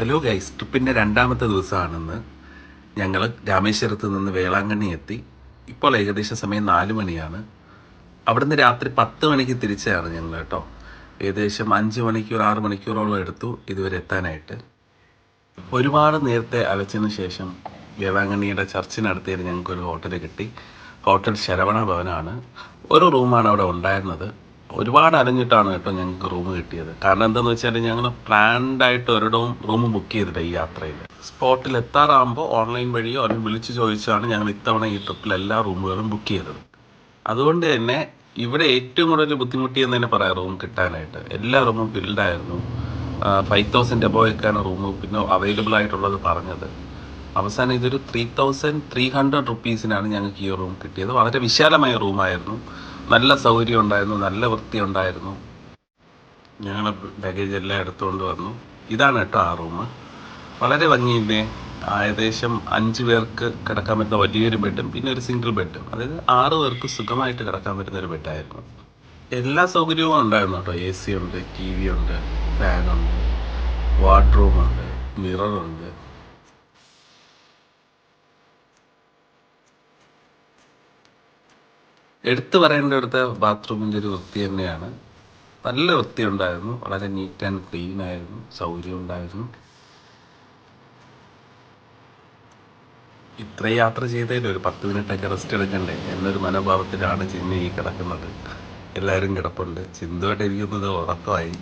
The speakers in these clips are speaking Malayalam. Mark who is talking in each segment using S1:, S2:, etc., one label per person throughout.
S1: ഹലോ ഗൈസ് ട്രിപ്പിന്റെ രണ്ടാമത്തെ ദിവസമാണെന്ന് ഞങ്ങൾ രാമേശ്വരത്ത് നിന്ന് വേളാങ്കണ്ണി എത്തി. ഇപ്പോൾ ഏകദേശം സമയം നാല് മണിയാണ്. അവിടുന്ന് രാത്രി പത്ത് മണിക്ക് തിരിച്ചാണ് ഞങ്ങൾ കേട്ടോ. ഏകദേശം അഞ്ച് മണിക്കൂർ ആറ് മണിക്കൂറോളം എടുത്തു ഇതുവരെ എത്താനായിട്ട്. ഒരുപാട് നേരത്തെ അലച്ചതിന് ശേഷം വേളാങ്കണ്ണിയുടെ ചർച്ചിനടുത്തേക്ക് ഞങ്ങൾക്കൊരു ഹോട്ടൽ കിട്ടി. ഹോട്ടൽ ശരവണ ഭവനാണ്. ഒരു റൂമാണ് അവിടെ ഉണ്ടായിരുന്നത്. ഒരുപാട് അലഞ്ഞിട്ടാണ് കേട്ടോ ഞങ്ങൾക്ക് റൂം കിട്ടിയത്. കാരണം എന്താണെന്ന് വെച്ചാൽ ഞങ്ങൾ പ്ലാൻഡ് ആയിട്ട് ഒരിടവും റൂം ബുക്ക് ചെയ്തില്ല ഈ യാത്രയിൽ സ്പോട്ടിൽ എത്താറാകുമ്പോൾ ഓൺലൈൻ വഴിയോ അല്ലെങ്കിൽ വിളിച്ച് ചോദിച്ചാണ് ഞങ്ങൾ ഇത്തവണ ഈ ട്രിപ്പിൽ എല്ലാ റൂമുകളും ബുക്ക് ചെയ്തത്. അതുകൊണ്ട് തന്നെ ഇവിടെ ഏറ്റവും കൂടുതൽ ബുദ്ധിമുട്ടിയെന്ന് തന്നെ പറയാം റൂം കിട്ടാനായിട്ട്. എല്ലാ റൂമും ഫിൽഡ് ആയിരുന്നു. ഫൈവ് തൗസൻഡ് എബോയൊക്കെയാണ് റൂം പിന്നെ അവൈലബിൾ ആയിട്ടുള്ളത് പറഞ്ഞത്. അവസാനം ഇതൊരു ത്രീ തൗസൻഡ് ത്രീ ഹൺഡ്രഡ് റുപ്പീസിനാണ് ഞങ്ങൾക്ക് ഈ റൂം കിട്ടിയത്. വളരെ വിശാലമായ റൂമായിരുന്നു നല്ല സൗകര്യം ഉണ്ടായിരുന്നു നല്ല വൃത്തി ഉണ്ടായിരുന്നു. ഞങ്ങൾ ബാഗേജ് എല്ലാം എടുത്തുകൊണ്ട് വന്നു. ഇതാണ് കേട്ടോ ആ റൂം വളരെ ഭംഗിയില്ലേ? ഏകദേശം അഞ്ച് പേർക്ക് കിടക്കാൻ പറ്റുന്ന വലിയൊരു ബെഡും പിന്നെ ഒരു സിംഗിൾ ബെഡും അതായത് ആറ് പേർക്ക് സുഖമായിട്ട് കിടക്കാൻ പറ്റുന്ന ഒരു ബെഡായിരുന്നു എല്ലാ സൗകര്യവും ഉണ്ടായിരുന്നു കേട്ടോ. എ സി ഉണ്ട് ടി വി ഉണ്ട് ഫാനുണ്ട് വാർഡ്റൂമുണ്ട് മിററുണ്ട് എടുത്തു പറയേണ്ട അടുത്ത ബാത്റൂമിന്റെ ഒരു വൃത്തി തന്നെയാണ്. നല്ല വൃത്തി ഉണ്ടായിരുന്നു വളരെ നീറ്റ് ആൻഡ് ക്ലീൻ ആയിരുന്നു. സൗകര്യം ഉണ്ടായിരുന്നു. ഇത്ര യാത്ര ചെയ്തതിൽ ഒരു പത്ത് മിനിറ്റൊക്കെ റെസ്റ്റ് എടുക്കണ്ടേ? എന്നൊരു മനോഭാവത്തിലാണ് ചിന്ന ഈ കിടക്കുന്നത്. എല്ലാവരും കിടപ്പുണ്ട്. ചിന്തോട്ട് ഇരിക്കുന്നത് ഉറക്കമായി.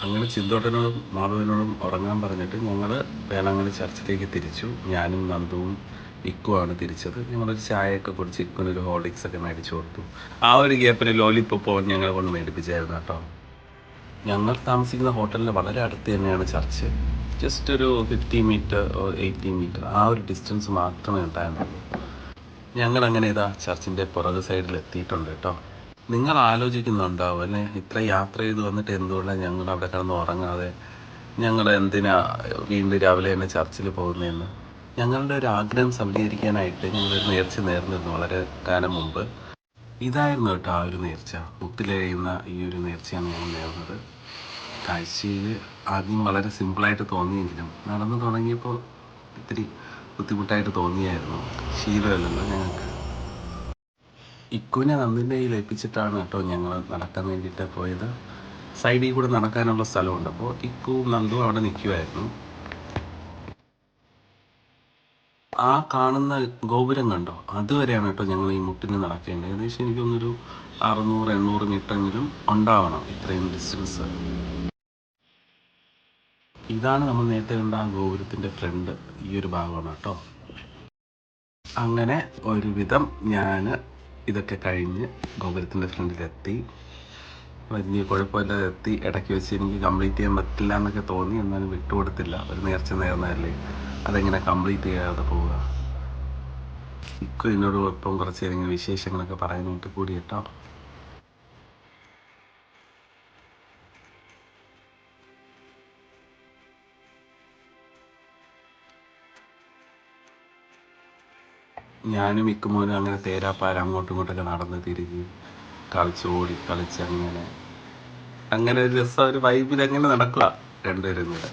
S1: അങ്ങനെ ചിന്തോട്ടനോടും മാധവനോടും ഉറങ്ങാൻ പറഞ്ഞിട്ട് ഞങ്ങൾ വേളാങ്കണ്ണി ചർച്ചിലേക്ക് തിരിച്ചു. ഞാനും നന്ദുവും ഇക്കുവാണ് തിരിച്ചത്. ഞങ്ങളൊരു ചായയൊക്കെ കുടിച്ച് ഇക്കുവിനൊരു ഹോർലിക്സ് ഒക്കെ മേടിച്ചു കൊടുത്തു. ആ ഒരു ഗ്യാപ്പിന് ലോലിപ്പോപ്പ് ഞങ്ങളെ കൊണ്ട് മേടിപ്പിച്ചായിരുന്നു കേട്ടോ. ഞങ്ങൾ താമസിക്കുന്ന ഹോട്ടലിന് വളരെ അടുത്ത് തന്നെയാണ് ചർച്ച്. ജസ്റ്റ് ഒരു ഫിഫ്റ്റി മീറ്റർ എയ്റ്റി മീറ്റർ ആ ഒരു ഡിസ്റ്റൻസ് മാത്രമേ ഉണ്ടായിരുന്നുള്ളൂ. ഞങ്ങൾ അങ്ങനെ ഇതാ ചർച്ചിന്റെ പുറകു സൈഡിൽ എത്തിയിട്ടുണ്ട് കേട്ടോ. നിങ്ങൾ ആലോചിക്കുന്നുണ്ടാവും അല്ലേ? ഇത്ര യാത്ര ചെയ്ത് വന്നിട്ട് എന്തുകൊണ്ടാണ് ഞങ്ങൾ അവിടെ കിടന്ന് ഉറങ്ങാതെ? ഞങ്ങൾ എന്തിനാ വീണ്ടും രാവിലെ തന്നെ ചർച്ചിൽ പോകുന്നതെന്ന്? ഞങ്ങളുടെ ഒരു ആഗ്രഹം സഫലീകരിക്കാനായിട്ട് ഞങ്ങളൊരു നേർച്ച നേർന്നിരുന്നു വളരെ കാലം മുമ്പ്. ഇതായിരുന്നു കേട്ടോ ആ ഒരു നേർച്ച. മുത്തിലെഴുന്ന ഈ ഒരു നേർച്ചയാണ് ഞങ്ങൾ നേർന്നത്. കാഴ്ചയിൽ ആദ്യം വളരെ സിമ്പിളായിട്ട് തോന്നിയെങ്കിലും നടന്നു തുടങ്ങിയപ്പോൾ ഇത്തിരി ബുദ്ധിമുട്ടായിട്ട് തോന്നിയായിരുന്നു. ശീലമല്ലല്ലോ ഞങ്ങൾക്ക്. ഇക്കുവിനെ നന്ദിന്റെ കയ്യിൽ ഏൽപ്പിച്ചിട്ടാണ് കേട്ടോ ഞങ്ങൾ നടക്കാൻ വേണ്ടിയിട്ട് പോയത്. സൈഡിൽ കൂടെ നടക്കാനുള്ള സ്ഥലമുണ്ട്. അപ്പോൾ ഇക്കുവും നന്ദും അവിടെ നിൽക്കുമായിരുന്നു ആ കാണുന്ന ഗോപുരം കണ്ടോ? അതുവരെയാണ് കേട്ടോ ഞങ്ങൾ ഈ മുട്ടിന് നടക്കേണ്ടത്. ഏകദേശം എനിക്കൊന്നൊരു അറുന്നൂറ് എണ്ണൂറ് മീറ്ററെങ്കിലും ഉണ്ടാവണം ഇത്രയും ഡിസ്റ്റൻസ് ഇതാണ് നമ്മൾ നേരത്തെ കണ്ട ആ ഗോപുരത്തിന്റെ ഫ്രണ്ട് ഈ ഒരു ഭാഗമാണ് കേട്ടോ. അങ്ങനെ ഒരുവിധം ഞാൻ ഇതൊക്കെ കഴിഞ്ഞ് ഗോപുരത്തിന്റെ ഫ്രണ്ടിലെത്തി. വലിയ കുഴപ്പമില്ലാതെ എത്തി. ഇടയ്ക്ക് വെച്ച് എനിക്ക് കംപ്ലീറ്റ് ചെയ്യാൻ പറ്റില്ല എന്നൊക്കെ തോന്നി. എന്നാലും വിട്ടുകൊടുത്തില്ല. ഒരു നേർച്ച നേർന്നതല്ലേ അതെങ്ങനെ കംപ്ലീറ്റ് ചെയ്യാതെ പോവുക. ഇക്കും എന്നോട് ഇപ്പം കുറച്ച് ഏതെങ്കിലും വിശേഷങ്ങളൊക്കെ പറയാനായിട്ട് കൂടി കേട്ടോ. ഞാനും ഇക്കുമോനും അങ്ങനെ തേരാപ്പാര അങ്ങോട്ടും ഇങ്ങോട്ടൊക്കെ നടന്ന് തിരിഞ്ഞ് കളിച്ച് ഓടി കളിച്ച് അങ്ങനെ. അങ്ങനെ ഒരു രസം ഒരു വൈബിൽ അങ്ങനെ നടക്കുക രണ്ടുപേരും കൂടെ.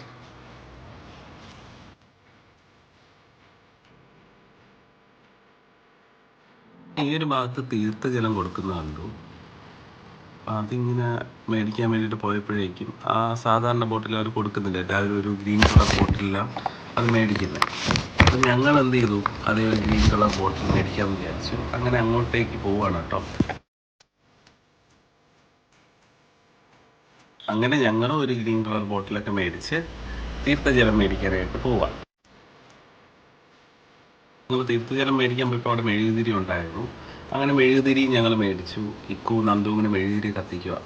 S1: ഈ ഒരു ഭാഗത്ത് തീർത്ത ജലം കൊടുക്കുന്ന കണ്ടു. അതിങ്ങനെ മേടിക്കാൻ വേണ്ടിയിട്ട് പോയപ്പോഴേക്കും ആ സാധാരണ ബോട്ടിൽ അവർ കൊടുക്കുന്നില്ല. എല്ലാവരും ഒരു ഗ്രീൻ കളർ ബോട്ടിലാണ് അത് മേടിക്കുന്നത് അപ്പം ഞങ്ങൾ എന്ത് ചെയ്തു? അതേ ഒരു ഗ്രീൻ കളർ ബോട്ടിൽ മേടിക്കാമെന്ന് വിചാരിച്ചു. അങ്ങനെ അങ്ങോട്ടേക്ക് പോവാണ് കേട്ടോ. അങ്ങനെ ഞങ്ങളും ഒരു ഗ്രീൻ കളർ ബോട്ടിലൊക്കെ മേടിച്ച് തീർത്ഥജലം മേടിക്കാനായിട്ട് പോവാം. ഞങ്ങൾ തീർത്ഥജലം മേടിക്കാൻ പോയപ്പോൾ അവിടെ മെഴുകുതിരി ഉണ്ടായിരുന്നു. അങ്ങനെ മെഴുകുതിരി ഞങ്ങൾ മേടിച്ചു. ഇക്കു നന്ദുവിന് മെഴുകുതിരി കത്തിക്കുക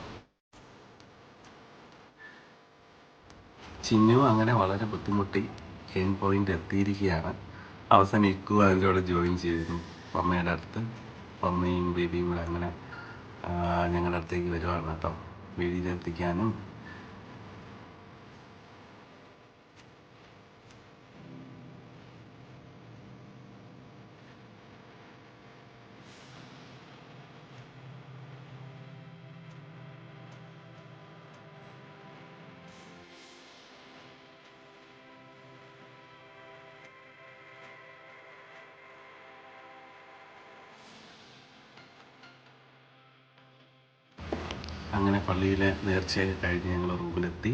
S1: ചിന്നു അങ്ങനെ വളരെ ബുദ്ധിമുട്ടി എൻ പോയിന്റ് എത്തിയിരിക്കുകയാണ്. അവസാനം ഇക്കു അതിന്റെ കൂടെ ജോയിൻ ചെയ്തിരുന്നു. അമ്മയുടെ അടുത്ത്. അമ്മയും ബേബിയും കൂടെ അങ്ങനെ ഞങ്ങളുടെ അടുത്തേക്ക് വരുവാണ് കേട്ടോ. മെഴുകുതിരി അങ്ങനെ പള്ളിയിലെ നേർച്ചയൊക്കെ കഴിഞ്ഞ് ഞങ്ങൾ റൂമിലെത്തി.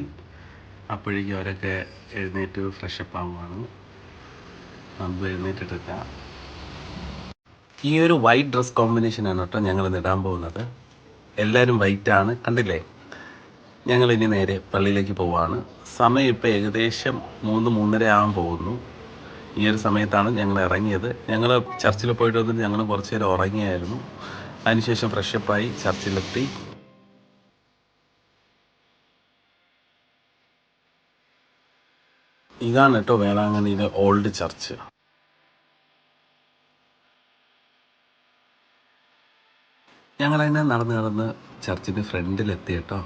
S1: അപ്പോഴേക്കും അവരൊക്കെ എഴുന്നേറ്റ് ഫ്രഷപ്പ് ആവുകയാണ് നമുക്ക് എഴുന്നേറ്റിട്ടില്ല. ഈ ഒരു വൈറ്റ് ഡ്രസ് കോമ്പിനേഷനാണ് കേട്ടോ ഞങ്ങൾ ഇടാൻ പോകുന്നത്. എല്ലാവരും വൈറ്റ് ആണ് കണ്ടില്ലേ? ഞങ്ങൾ ഇനി നേരെ പള്ളിയിലേക്ക് പോവാണ്. സമയം ഇപ്പോൾ ഏകദേശം മൂന്ന് മൂന്നര ആകാൻ പോകുന്നു. ഈ ഒരു സമയത്താണ് ഞങ്ങൾ ഇറങ്ങിയത്. ഞങ്ങൾ ചർച്ചിൽ പോയിട്ട് വന്നിട്ട് ഞങ്ങൾ കുറച്ച് നേരം ഉറങ്ങിയായിരുന്നു. അതിനുശേഷം ഫ്രഷപ്പായി ചർച്ചിലെത്തി. ഇതാണ് കേട്ടോ വേളാങ്കണ്ണിയിലെ ഓൾഡ് ചർച്ച്. ഞങ്ങൾ അതിനെ നടന്ന് നടന്ന് ചർച്ചിന്റെ ഫ്രണ്ടിലെത്തി കേട്ടോ.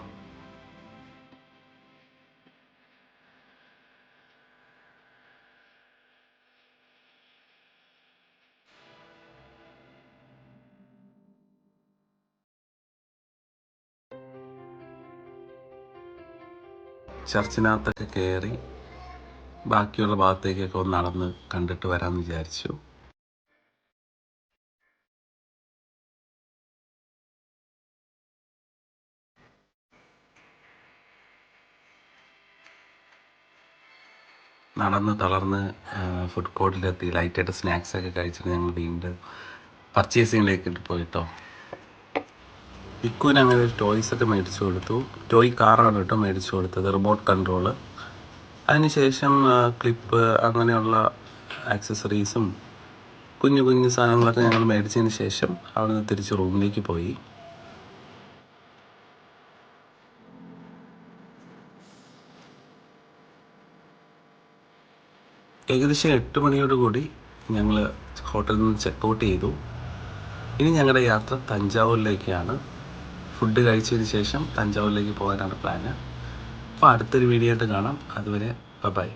S1: ചർച്ചിനകത്തൊക്കെ കയറി ബാക്കിയുള്ള ഭാഗത്തേക്കൊക്കെ ഒന്ന് നടന്ന് കണ്ടിട്ട് വരാമെന്ന് വിചാരിച്ചു. നടന്ന് തളർന്ന് ഫുഡ് കോർട്ടിലെത്തി ലൈറ്റായിട്ട് സ്നാക്സൊക്കെ കഴിച്ചിട്ട് ഞങ്ങൾ വീണ്ടും പർച്ചേസിങ്ങിലേക്ക് പോയിട്ടോ. ഇക്കുവിന് അങ്ങനെ ഒരു ടോയ്സ് ഒക്കെ മേടിച്ചു കൊടുത്തു. ടോയ് കാറാണ് കേട്ടോ മേടിച്ചു കൊടുത്തത് റിമോട്ട് കൺട്രോൾ അതിനുശേഷം ക്ലിപ്പ് അങ്ങനെയുള്ള ആക്സസറീസും കുഞ്ഞു കുഞ്ഞു സാധനങ്ങളൊക്കെ ഞങ്ങൾ മേടിച്ചതിന് ശേഷം അവിടെ നിന്ന് തിരിച്ച് റൂമിലേക്ക് പോയി. ഏകദേശം എട്ട് മണിയോട് കൂടി ഞങ്ങൾ ഹോട്ടലിൽ നിന്ന് ചെക്ക് ഔട്ട് ചെയ്തു. ഇനി ഞങ്ങളുടെ യാത്ര തഞ്ചാവൂരിലേക്കാണ്. ഫുഡ് കഴിച്ചതിന് ശേഷം തഞ്ചാവൂരിലേക്ക് പോകാനാണ് പ്ലാന് അപ്പോൾ അടുത്തൊരു വീഡിയോ ആയിട്ട് കാണാം. അതുവരെ ബൈ.